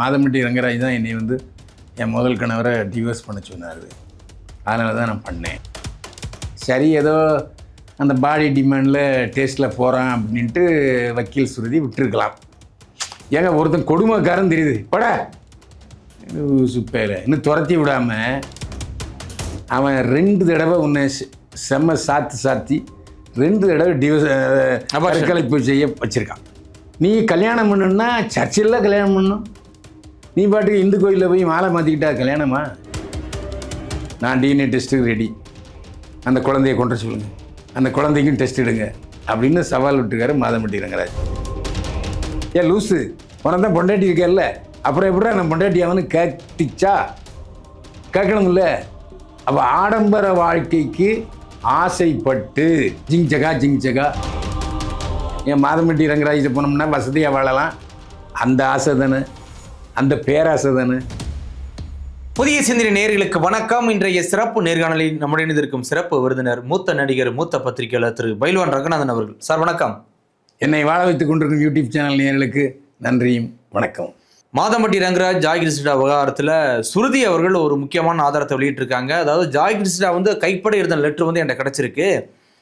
மாதம்பட்டி ரங்கராஜ் தான் என்னை வந்து என் முதல் கணவரை டிவோர்ஸ் பண்ண சொன்னார். அதனால தான் நான் பண்ணேன். சரி ஏதோ அந்த பாடி டிமாண்டில் டேஸ்ட்டில் போகிறான் அப்படின்ட்டு வக்கீல் சுருதி விட்டுருக்கலாம். ஏங்க ஒருத்தன் கொடுமைக்காரன் தெரியுது. பட. சுப்பேல இன்னும் துரத்தி விடாமல் அவன் ரெண்டு தடவை உன்னை செம்ம சாத்து சாத்தி ரெண்டு தடவை டிவோர்ஸ் கருக்கலைப்பு செய்ய வச்சுருக்கான். நீ கல்யாணம் பண்ணணுன்னா சர்ச்சில் கல்யாணம் பண்ணணும் நீ பாட்டுக்கு இந்து கோயிலில் போய் மாலை மாற்றிக்கிட்டா கல்யாணமா? நான் டிஎன்ஏ டெஸ்ட்டுக்கு ரெடி அந்த குழந்தைய கொண்டு வர சொல்லுங்க. அந்த குழந்தைக்கும் டெஸ்ட் எடுங்க. அப்படின்னு சவால் விட்டுக்காரு மாதம்பட்டி ரங்கராஜ். ஏன் லூஸு உனக்கு தான் பொண்டாட்டி இருக்கேல்ல? அப்புறம் எப்படிடா நான் பொண்டாட்டி அவனு கேட்டுச்சா? கேட்கணும்ல. அப்போ ஆடம்பர வாழ்க்கைக்கு ஆசைப்பட்டு. ஜிங் ஜகா ஜிங் ஜகா. என் மாதம்பட்டி ரங்கராஜிட்ட போனோம்னா வசதியாக வாழலாம். அந்த ஆசை தானே. அந்த பேராசை தானே? புதிய சிந்தனை நேயர்களுக்கு வணக்கம். இன்றைய சிறப்பு நேர்காணலில் நம்முடைய இணைந்திருக்கும் சிறப்பு விருந்தினர் மூத்த நடிகர் மூத்த பத்திரிகையாளர் திரு பைல்வான் ரங்கநாதன் அவர்கள். சார் வணக்கம். என்னை வாழ வைத்துக் கொண்டிருக்கும் யூடியூப் சேனல் நேயர்களுக்கு நன்றியும் வணக்கம். மாதம்பட்டி ரங்கராஜ் ஜாய் கிருஷ்ணா விவகாரத்தில் சுருதி அவர்கள் ஒரு முக்கியமான ஆதாரத்தை வெளியிட்டிருக்காங்க. அதாவது ஜாய் கிருஷ்ணா வந்து கைப்பட இருந்த லெட்டர் வந்து என்கிட்ட கிடச்சிருக்கு.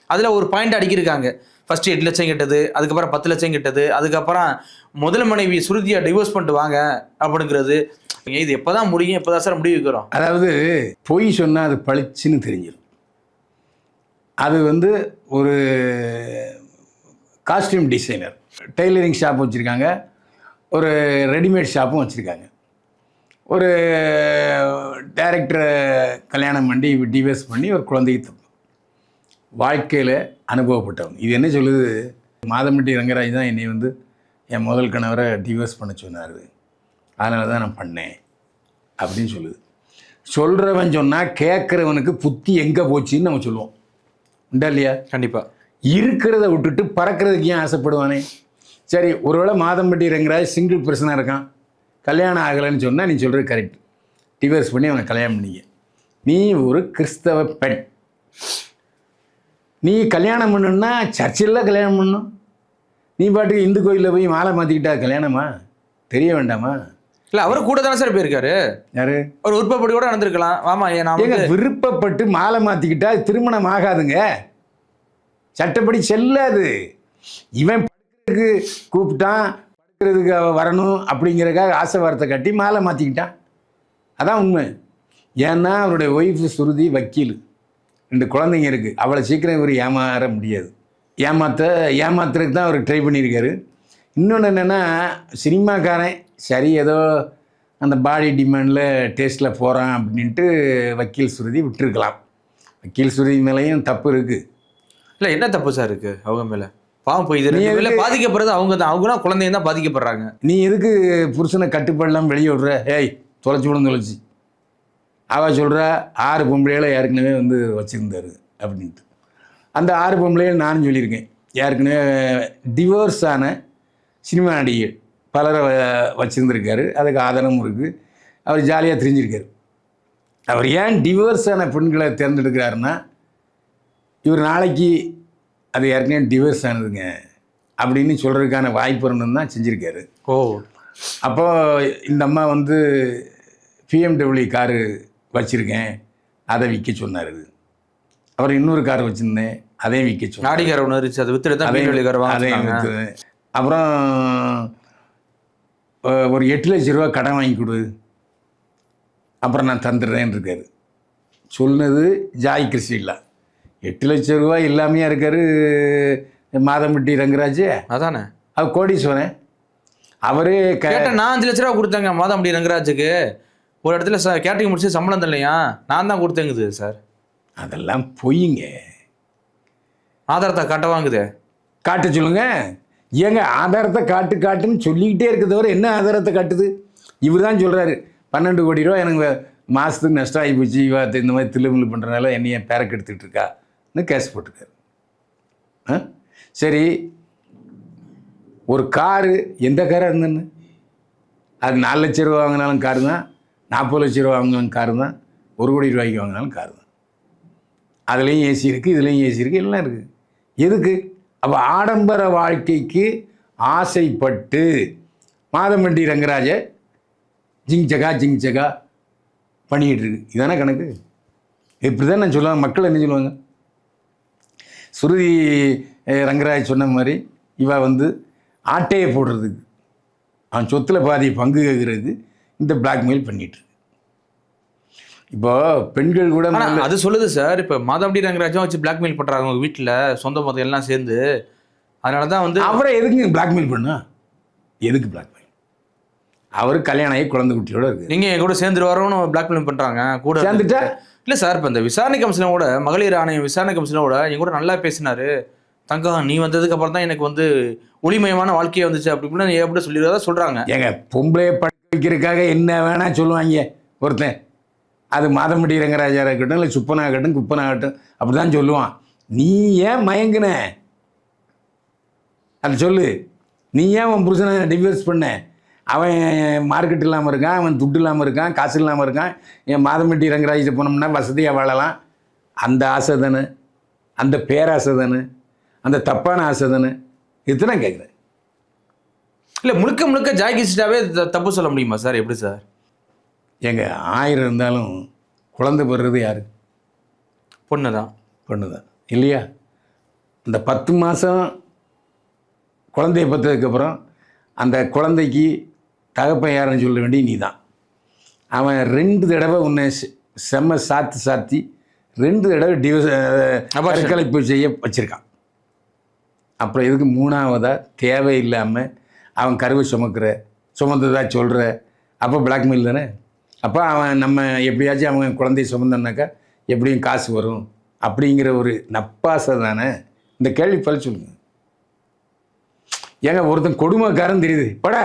அதில் ஒரு பாயிண்ட் அடிக்கிருக்காங்க ஃபர்ஸ்ட் எட்டு லட்சம் கிட்டது அதுக்கப்புறம் பத்து லட்சம் கிட்டது அதுக்கப்புறம் முதல் மனைவி சுருதியை டிவோர்ஸ் பண்ணிட்டு வாங்க அப்படிங்கிறது. இது எப்போதான் முடியும்? எப்போதான் சார் முடிவு வைக்கிறோம்? அதாவது பொய் சொன்னால் அது பளிச்சுன்னு தெரிஞ்சிடும் அது வந்து ஒரு காஸ்டியூம் டிசைனர் டெய்லரிங் ஷாப் வச்சுருக்காங்க. ஒரு ரெடிமேட் ஷாப்பும் வச்சுருக்காங்க. ஒரு டேரக்டரை கல்யாணம் பண்ணி டிவைஸ் பண்ணி ஒரு குழந்தைக்கு தப்பு. வாழ்க்கையில் அனுபவப்பட்டவங்க இது என்ன சொல்லுது? மாதம்பட்டி ரங்கராஜ் தான் என்னை வந்து என் முதல் கணவரை டிவோர்ஸ் பண்ண சொன்னார். அதனால தான் நான் பண்ணேன். அப்படின்னு சொல்லுது. சொல்கிறவன் சொன்னால் கேட்குறவனுக்கு புத்தி எங்கே போச்சுன்னு நம்ம சொல்லுவோம். உண்டா இல்லையா? கண்டிப்பா. இருக்கிறத விட்டுட்டு பறக்கிறதுக்கு ஏன் ஆசைப்படுவானே? சரி ஒருவேளை மாதம்பட்டி ரங்கராஜ் சிங்கிள் பர்சனாக இருக்கான். கல்யாணம் ஆகலைன்னு சொன்னால் நீ சொல்கிறது கரெக்ட் டிவோர்ஸ் பண்ணி அவனை கல்யாணம் பண்ணிக்க. நீ ஒரு கிறிஸ்தவ பெண். நீ கல்யாணம் பண்ணணுன்னா சர்ச்சில் கல்யாணம் பண்ணணும் நீ பாட்டுக்கு இந்து கோயிலில் போய் மாலை மாற்றிக்கிட்டா கல்யாணமா? தெரிய வேண்டாமா? இல்ல அவரு கூட தானே சார் போயிருக்காரு. யாரு? ஒரு உற்பத்தி கூட நடந்திருக்கலாம். ஆமா நான் விருப்பப்பட்டு மாலை மாற்றிக்கிட்டா திருமணம் ஆகாதுங்க. சட்டப்படி செல்லாது. இவன் படுக்கிறதுக்கு கூப்பிட்டான் படுக்கிறதுக்கு வரணும் அப்படிங்கிறதுக்காக ஆசை வார்த்தை கட்டி மாலை மாற்றிக்கிட்டான் அதான் உண்மை. ஏன்னா அவருடைய ஒய்ஃப் சுருதி வக்கீல். ரெண்டு குழந்தைங்க இருக்குது அவளை சீக்கிரம் இவர் ஏமாற முடியாது. ஏமாத்த ஏமாத்துறதுக்கு தான் அவர் ட்ரை பண்ணியிருக்காரு. இன்னொன்று என்னென்னா சினிமாக்காரன் சரி ஏதோ அந்த பாடி டிமாண்டில் டேஸ்ட்டில் போகிறான் அப்படின்ட்டு வக்கீல் சுருதி விட்டுருக்கலாம். வக்கீல் சுருதி மேலேயும் தப்பு இருக்குது இல்ல என்ன தப்பு சார் இருக்கு? அவங்க மேல. பாவம் போய் இது எதுக்கு- பாதிக்கப்படுறது அவங்க தான். அவங்க தான் குழந்தைங்க தான் பாதிக்கப்படுறாங்க. நீ எதுக்கு புருஷனை கட்டுப்படலாம் வெளியே விடுற? ஏய் தொலைச்சி விடும் தொலைச்சி. அவள் சொல்கிறா ஆறு பொம்பளைகளை ஏற்கனவே வந்து வச்சுருந்தாரு அப்படின்ட்டு. அந்த ஆறு பொம்பளைகள் நானும் சொல்லியிருக்கேன். ஏற்கனவே டிவோர்ஸ் ஆன சினிமா நடிகர் பலரை வச்சிருந்திருக்காரு. அதுக்கு ஆதாரமும் இருக்குது அவர் ஜாலியாக தெரிஞ்சிருக்காரு. அவர் ஏன் டிவோர்ஸ் ஆன பெண்களை தேர்ந்தெடுக்கிறாருன்னா இவர் நாளைக்கு அது ஏற்கனவே டிவோர்ஸ் ஆனதுங்க அப்படின்னு சொல்கிறதுக்கான வாய்ப்பு இருந்துன்னு தான் செஞ்சுருக்காரு. ஓ. அப்போ இந்த அம்மா வந்து பிஎம்டபிள்யூ காரு வச்சுருக்கேன். அதை விற்க சொன்னார். அப்புறம் இன்னொரு கார் வச்சுருந்தேன். அதையும் விற்க சொன்னார். நாடிகார ஒன்று இருந்துச்சு. அதை வித்துட்டு தான் அதையும் விற்று அப்புறம் ஒரு எட்டு லட்ச ரூபா கடன் வாங்கி கொடு. அப்புறம் நான் தந்துடுறேன்னு இருக்காரு. சொன்னது ஜாய் கிருஷ்ணில்லா எட்டு லட்ச ரூபா இல்லாமையா இருக்காரு மாதம்பட்டி ரங்கராஜ். அதானே? அவர் கோடீஸ்வரன். அவரே நான் அஞ்சு லட்ச ரூபா கொடுத்தேங்க மாதம்படி ரங்கராஜுக்கு. ஒரு இடத்துல ச கேட்டரிங் முடிச்சு சம்பளம் தரலையா? நான் தான் கொடுத்தேங்குது சார். அதெல்லாம் பொய்யுங்க ஆதாரத்தை காட்ட வாங்குது. காட்ட சொல்லுங்க. ஏங்க ஆதாரத்தை காட்டு காட்டுன்னு சொல்லிக்கிட்டே இருக்க தவிர என்ன ஆதாரத்தை காட்டுது? இவர் தான் சொல்கிறாரு பன்னெண்டு கோடி ரூபா எனக்கு மாதத்துக்கு நஷ்டம் ஆகி போச்சு இவ இந்த மாதிரி தில்லுமுள்ளு பண்ணுறதுனால என்னைய பேரக்கு எடுத்துக்கிட்டு இருக்கான்னு கேஸ் போட்டிருக்காரு. ஆ? சரி. ஒரு காரு எந்த காராக இருந்தேன்னு? அது நாலு லட்ச ரூபா வாங்கினாலும் காரு தான் நாற்பது லட்ச ரூபா வாங்கினாலும் காரு தான். ஒரு கோடி ரூபாய்க்கு வாங்கினாலும் காரு தான். அதுலேயும் ஏசி இருக்குது இதுலேயும் ஏசி இருக்குது எல்லாம் இருக்குது எதுக்கு? அப்போ ஆடம்பர வாழ்க்கைக்கு ஆசைப்பட்டு மாதம்பட்டி ரங்கராஜ ஜிங் ஜகா ஜிங் ஜகா பண்ணிக்கிட்டு இருக்கு. இதானே கணக்கு? இப்படி தான் நான் சொல்லுவேன் மக்கள் என்ன சொல்லுவாங்க? சுருதி ரங்கராஜ் சொன்ன மாதிரி இவ வந்து ஆட்டையை போடுறதுக்கு அவன் சொத்தில் பாதி பங்கு கேட்குறதுக்கு இந்த பிளாக்மெயில் பண்ணிட்டு. இப்போ பெண்கள் கூட அது சொல்லுது சார் இப்ப மாதவடி ரங்கராஜும் வச்சு பிளாக்மெயில் பண்றாங்க உங்க வீட்டுல சொந்த மொத்தம் எல்லாம் சேர்ந்து. அதனாலதான் வந்து அவரை எதுக்கு பிளாக்மெயில் பண்ணா எதுக்கு பிளாக்மெயில் அவர் கல்யாணம் ஆகி குழந்தை குட்டியோட இருக்கு நீங்க என் கூட சேர்ந்து வரோம்னு பிளாக்மெயில் பண்றாங்க கூட சேர்ந்துட்டா? இல்ல சார் இப்ப இந்த விசாரணை கமிஷனோட மகளிர் ஆணையம் விசாரணை கமிஷனோட என் கூட நல்லா பேசினாரு. தங்கம் நீ வந்ததுக்கு அப்புறம் தான் எனக்கு வந்து ஒளிமயமான வாழ்க்கையே வந்துச்சு அப்படி இப்படின்னு எப்படி சொல்லிடுறதா சொல்றாங்க. ஏங்க பொம்பளையை படுக்க வைக்கிறதுக்காக என்ன வேணால் சொல்லுவாங்க. ஒருத்தன். அது மாதம்பட்டி ரங்கராஜா இருக்கட்டும் இல்லை சுப்பனாகட்டும் குப்பனாகட்டும் அப்படி தான் சொல்லுவான். நீ ஏன் மயங்கின? அது சொல்லு. நீ ஏன் உன் புருஷனை டிவோர்ஸ் பண்ண? அவன் மார்க்கெட் இல்லாமல் இருக்கான் அவன் துட்டு இல்லாமல் இருக்கான் காசு இல்லாமல் இருக்கான். என் மாதம்பட்டி ரங்கராஜிட்ட போனோம்னா வசதியாக வாழலாம். அந்த ஆசை தானே. அந்த பேராசை தானே. அந்த தப்பான ஆசை தானே. இதுதான் கேட்குறேன் இல்ல முழுக்க முழுக்க ஜாய் கிஸ்டாவே தப்பு சொல்ல முடியுமா சார்? எப்படி சார்? எங்க ஆயிரம் இருந்தாலும் குழந்தை பெறுறது யாரு? பொண்ணு தான் பொண்ணு தான் இல்லையா? இந்த பத்து மாதம் குழந்தைய பெற்றதுக்கப்புறம் அந்த குழந்தைக்கு தகப்பன் யாருன்னு சொல்ல வேண்டிய நீ தான் அவன் ரெண்டு தடவை உன்னை செம்ம சாத்து சாத்தி ரெண்டு தடவை டிவோர்ஸ். கருக்கலைப்பு செய்ய வச்சுருக்கான். அப்புறம் இதுக்கு மூணாவதாக தேவையில்லாமல் அவன் கருவை சுமக்கிற சுமந்ததா சொல்கிற அப்போ பிளாக்மெயில் தானே? அப்போ அவன் நம்ம எப்படியாச்சும் அவன் குழந்தைய சுமந்தனாக்கா எப்படியும் காசு வரும். அப்படிங்கிற ஒரு நப்பாசை தானே? இந்த கேள்வி பதில் சொல்லுங்க. ஏங்க ஒருத்தன் கொடுமைக்காரன் தெரியுது. படா.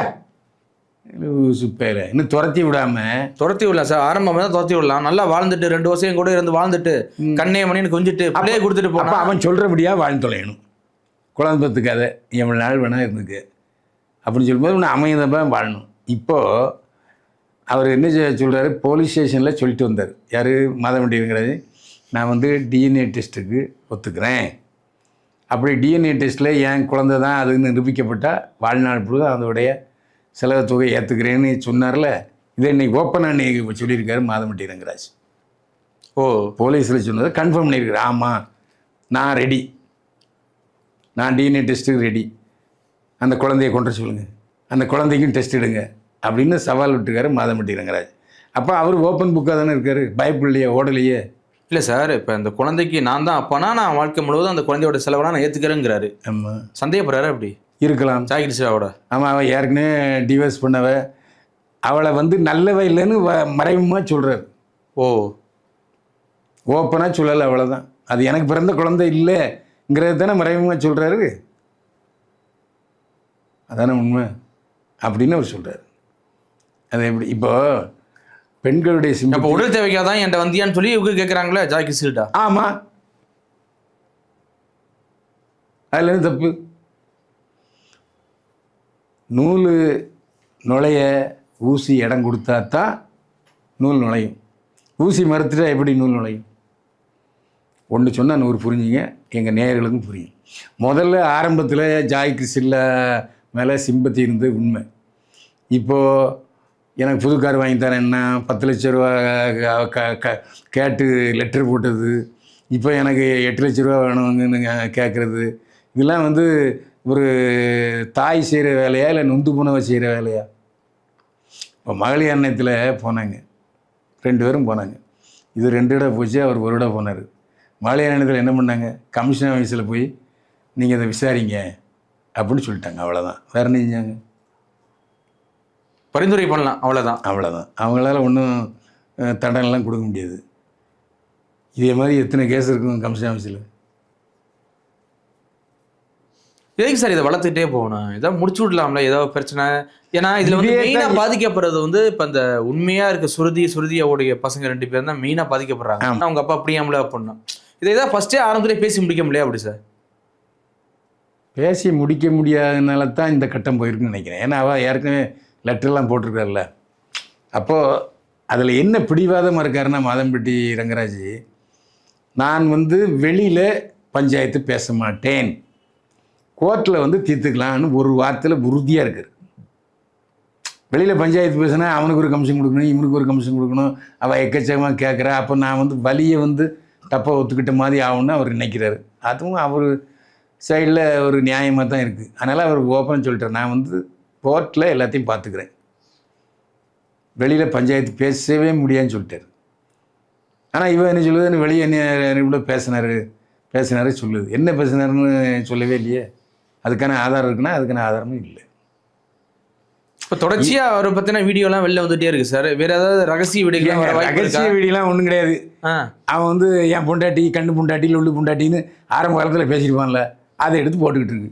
சுப்பேல இன்னும் துரத்தி விடாமல் துரத்தி விடலாம் சார். ஆரம்பம் தான் துரத்தி விடலாம். நல்லா வாழ்ந்துட்டு ரெண்டு வருஷம் கூட இருந்து வாழ்ந்துட்டு கண்ணே மணின்னு கொஞ்சிட்டு பிள்ளைய கொடுத்துட்டு போனா. அவன் சொல்கிறபடியாக வாழ்ந்து தொலையணும். குழந்தை பெற்றுக்காத எவ்வளோ நாள் வேணால் இருந்துக்கு. அப்படின்னு சொல்லும்போது உன்னை அமைதமாக வாழணும். இப்போது அவர் என்ன சொல்கிறாரு போலீஸ் ஸ்டேஷனில் சொல்லிட்டு வந்தார். யார்? மாதவண்டிங்கிறது நான் வந்து டிஎன்ஏ டெஸ்ட்டுக்கு ஒத்துக்கிறேன். அப்படி டிஎன்ஏ டெஸ்ட்டில் என் குழந்தை தான் அதுன்னு நிரூபிக்கப்பட்டால் வாழ்நாள் முழுவதும் அதோடைய செலவு தொகை ஏற்றுக்கிறேன்னு சொன்னார்ல. இதை இன்னைக்கு ஓப்பனாக இன்னைக்கு சொல்லியிருக்காரு மாதவண்டி ரங்கராஜ். ஓ. போலீஸில் சொன்னதை கன்ஃபார்ம் பண்ணியிருக்கிறேன் ஆமாம் நான் ரெடி நான் டிஎன்ஏ டெஸ்ட்டுக்கு ரெடி அந்த குழந்தைய கொண்டு சொல்லுங்கள் அந்த குழந்தைக்கும் டெஸ்ட் எடுங்க. அப்படின்னு சவால் விட்டுருக்காரு மாதம்பட்டி ரங்கராஜ். அப்போ அவர் ஓப்பன் புக்காக தானே இருக்காரு? பயப்படலையே ஓடலையே. இல்ல சார் இப்ப இந்த குழந்தைக்கு நான் தான் அப்பனா நான் வாழ்க்கை முழுவதும் அந்த குழந்தையோட செலவெல்லாம் நான் ஏத்துக்கிறேங்கிறாரு. ஆமாம் சந்தேகப்படுறாரு அப்படி இருக்கலாம். ஜாய் கிஸ்டாவோட ஆமாம் அவள் ஏற்கனவே டிவோர்ஸ் பண்ணவ. அவளை வந்து நல்லவ இல்லைன்னு வ- மறைமுகமாக சொல்கிறார் ஓ. ஓப்பனாக சொல்லலை அவ்வளோதான் அது எனக்கு பிறந்த குழந்தை இல்லைங்கிறது தானே மறைமுகமாக சொல்கிறாரு அதானே உண்மை? அப்படின்னு அவர் சொல்கிறார் அது எப்படி இப்போ பெண்களுடைய சிம்பத்தி உடல் தேவைக்காக தான் என்கிட்ட வந்தியான்னு சொல்லி இவங்க கேக்குறாங்களே ஜாய் கிஸ்டா ஆமாம் அதில் என்ன தப்பு? நூல் நுழைய ஊசி இடம் கொடுத்தா தான் நூல் நுழையும். ஊசி மறுத்துட்டா எப்படி நூல் நுழையும்? ஒன்று சொன்னால் நூறு புரிஞ்சுங்க எங்கள் நேயர்களுக்கும் புரியும். முதல்ல ஆரம்பத்தில் ஜாய் கிறிஸ்டில் மேலே சிம்பத்தி இருந்தது உண்மை. இப்போது எனக்கு புது கார் வாங்கி தரேன்னா பத்து லட்ச ரூபா க- க- க- கேட்டு லெட்டர் போட்டது. இப்போ எனக்கு எட்டு லட்ச ரூபா வேணும்னு கேட்குறது இதெல்லாம் வந்து ஒரு தாய் செய்கிற வேலையா இல்லை நொந்து புணவை செய்கிற வேலையா? இப்போ மகளிர் அன்னத்தில் போனாங்க. ரெண்டு பேரும் போனாங்க. இது ரெண்டு இடம் போச்சு அவர் ஒரு இடம் போனார். மகளிர் அன்னத்தில் என்ன பண்ணாங்க? கமிஷன் ஆஃபீஸில் போய் நீங்கள் இதை விசாரிங்க. அப்படின்னு சொல்லிட்டாங்க அவ்வளோதான் வேறு என்ன செஞ்சாங்க? பரிந்துரை பண்ணலாம் அவ்வளவுதான். அவ்வளோதான் அவங்களால ஒன்றும் தண்டனைலாம் கொடுக்க முடியாது. இதே மாதிரி எத்தனை கேஸ் இருக்கும் கமிஷன் ஆஃபீஸில் எதுக்கு சார் இதை வளர்த்துக்கிட்டே போகணும்? ஏதாவது முடிச்சு விடலாம்ல ஏதோ பிரச்சனை. ஏன்னா இதுல வந்து இதே தான் மெயினா பாதிக்கப்படுறது வந்து இப்ப இந்த உண்மையா இருக்க சுருதி சுருதியோடைய பசங்க ரெண்டு பேரும் தான் மெயினா பாதிக்கப்படுறாங்க. அவங்க அப்பா அப்படியாமல பண்ணணும் இதை ஏதாவது ஃபர்ஸ்டே ஆரம்பத்திலே பேசி முடிக்க முடியல அப்படி சார்? பேசி முடிக்க முடியாதனால தான் இந்த கட்டம் போயிருக்குன்னு நினைக்கிறேன். ஏன்னா அவள் ஏற்கனவே லெட்டர்லாம் போட்டிருக்காருல்ல. அப்போது அதில் என்ன பிடிவாதமாக இருக்காருன்னா மாதம்பட்டி ரங்கராஜ் நான் வந்து வெளியில் பஞ்சாயத்து பேச மாட்டேன். கோர்ட்டில் வந்து தீர்த்துக்கலான்னு ஒரு வார்த்தையில் உறுதியாக இருக்கார். வெளியில் பஞ்சாயத்து பேசினா அவனுக்கு ஒரு கமிஷன் கொடுக்கணும் இவனுக்கு ஒரு கமிஷன் கொடுக்கணும். அவள் எக்கச்சக்கமாக கேட்குறா அப்போ நான் வந்து வழியை வந்து தப்பாக ஒத்துக்கிட்ட மாதிரி ஆகும்னு அவர் நினைக்கிறாரு. அதுவும் அவர் சைடில் ஒரு நியாயமாக தான் இருக்குது. அதனால் அவர் ஓப்பன் சொல்லிட்டார். நான் வந்து கோர்ட்டில் எல்லாத்தையும் பார்த்துக்கிறேன். வெளியில் பஞ்சாயத்து பேசவே முடியாதுன்னு சொல்லிட்டாரு. ஆனால் இவன் என்ன சொல்லுது? வெளியே என்ன இவ்வளோ பேசினாரு? பேசினாரு சொல்லுது. என்ன பேசினாருன்னு சொல்லவே இல்லையே. அதுக்கான ஆதாரம் இருக்குன்னா அதுக்கான ஆதாரமும் இல்லை. இப்போ தொடர்ச்சியா அவரை பத்தின வீடியோலாம் வெளில வந்துட்டே இருக்கு சார். வேற ஏதாவது ரகசிய இருக்கா? ரகசிய வீடியோலாம் ஒன்றும் கிடையாது. அவன் வந்து என் பொண்டாட்டி கண்ணு பொண்டாட்டி லொல்லு பொண்டாட்டின்னு ஆரம்ப காலத்தில் பேசியிருப்பான்ல. அதை எடுத்து போட்டுக்கிட்டு இருக்கு.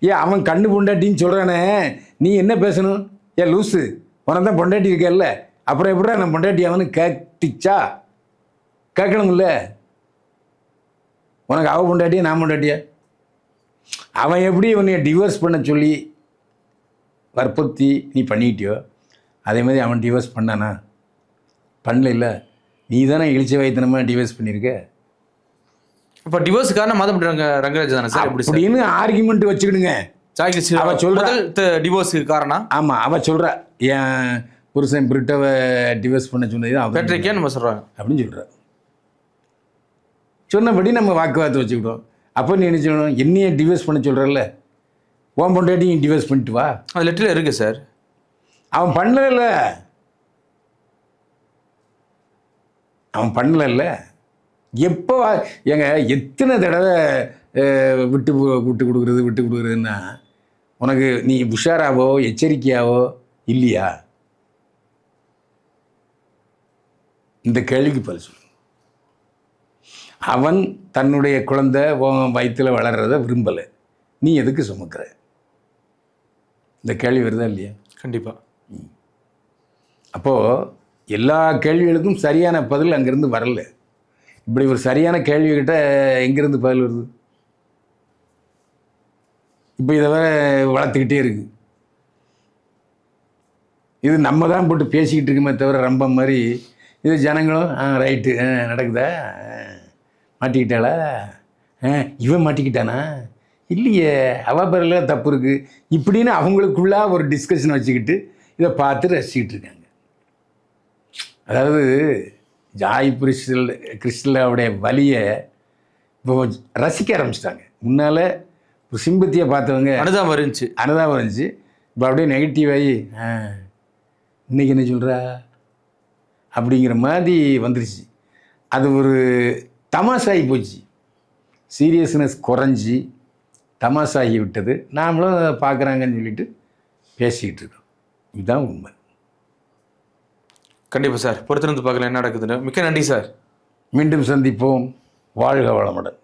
ஏன் அவன் கண்ணு பொண்டாட்டின்னு சொல்கிறானே நீ என்ன பேசணும்? ஏன் லூஸு உனக்கு தான் பொண்டாட்டி இருக்கல்ல அப்புறம் எப்படிடா நான் பொண்டாட்டி அவனு கேட்டுச்சா? கேட்கணும்ல. உனக்கு அவ பொண்டாட்டியா நான் பொண்டாட்டியா? அவன் எப்படி உன்னை டிவோர்ஸ் பண்ண சொல்லி வற்புறுத்தி நீ பண்ணிக்கிட்டியோ அதே மாதிரி அவன் டிவோர்ஸ் பண்ணானா? பண்ணல இல்லை. நீ தானே இழிச்ச வயத்தனமாக டிவோர்ஸ் பண்ணியிருக்க? இப்போ டிவோர்ஸ் காரணம் மாதம் ரங்க ரங்கராஜ் தானே சார்? அப்படின்னு ஆர்குமெண்ட் வச்சுக்கிடுங்க. அவ சொல்றா. டிவோர்ஸுக்கு காரணம் ஆமாம் அவள் சொல்கிறா என் புருஷன் பிரிட்டவை டிவோர்ஸ் பண்ண சொன்னது அவன் பேட்ரிக்கே நம்ம சொல்றாங்க அப்படின்னு சொல்கிறா சொன்னபடி நம்ம வாக்குவாதத்தை வச்சுக்கிட்டோம். அப்போ நீ என்ன சொல்லணும் என்னைய டிவோர்ஸ் பண்ண சொல்கிறல்ல உன் பொண்டாட்டி டிவோர்ஸ் பண்ணிட்டு வா. அது லெட்டரில் இருக்கு சார். அவன் பண்ணல. அவன் பண்ணலல்ல எப்போ ஏங்க எத்தனை தடவை விட்டு விட்டு கொடுக்குறது விட்டு கொடுக்குறதுன்னா உனக்கு நீ உஷாராவோ எச்சரிக்கையாவோ இல்லையா? இந்த கேள்விக்கு பதில் சொல்லு. அவன் தன்னுடைய குழந்தை உன் வயித்துல வளர்றத விரும்பலை. நீ எதுக்கு சுமக்கிற? இந்த கேள்வி வருதா இல்லையா? கண்டிப்பா. அப்போது எல்லா கேள்விகளுக்கும் சரியான பதில் அங்கேருந்து வரல. இப்படி ஒரு சரியான கேள்வி கிட்ட எங்கேருந்து பதில் வருது? இப்போ இதை வேற வளர்த்துக்கிட்டே இருக்கு. இது நம்ம தான் போட்டு பேசிக்கிட்டு இருக்குமே தவிர ரொம்ப மாதிரி. இது ஜனங்களும் ஆ ரைட்டு. ஆ நடக்குதா? மாட்டிக்கிட்டாளா? ஆ இவன் மாட்டிக்கிட்டானா? இல்லையே அவ பேரில் தப்பு இருக்குது இப்படின்னு அவங்களுக்குள்ளா ஒரு டிஸ்கஷன் வச்சுக்கிட்டு இதை பார்த்து ரசிக்கிட்டு இருக்காங்க. அதாவது ஜாய் கிறிஸ்டல் கிறிஸ்டலாவுடைய வலியை இப்போ ரசிக்க ஆரம்பிச்சிட்டாங்க. முன்னால் ஒரு சிம்பத்தியை பார்த்தவங்க அனுதாபம் இருந்துச்சு. அனுதாபம் இருந்துச்சு. இப்போ அப்படியே நெகட்டிவ் ஆகி ஆ. இன்னைக்கு என்ன சொல்கிறா அப்படிங்கிற மாதிரி வந்துருச்சு. அது ஒரு தமாஷாகி போச்சு. சீரியஸ்னஸ் குறைஞ்சி தமாஷாகி விட்டது. நாமளும் பார்க்குறாங்கன்னு சொல்லிட்டு பேசிக்கிட்டு இருக்கோம். இதுதான் உண்மை. கண்டிப்பாக சார். பொறுத்திருந்து பார்க்கலாம் என்ன நடக்குதுன்னு. மிக்க நன்றி சார். மீண்டும் சந்திப்போம். வாழ்க வளமுடன்.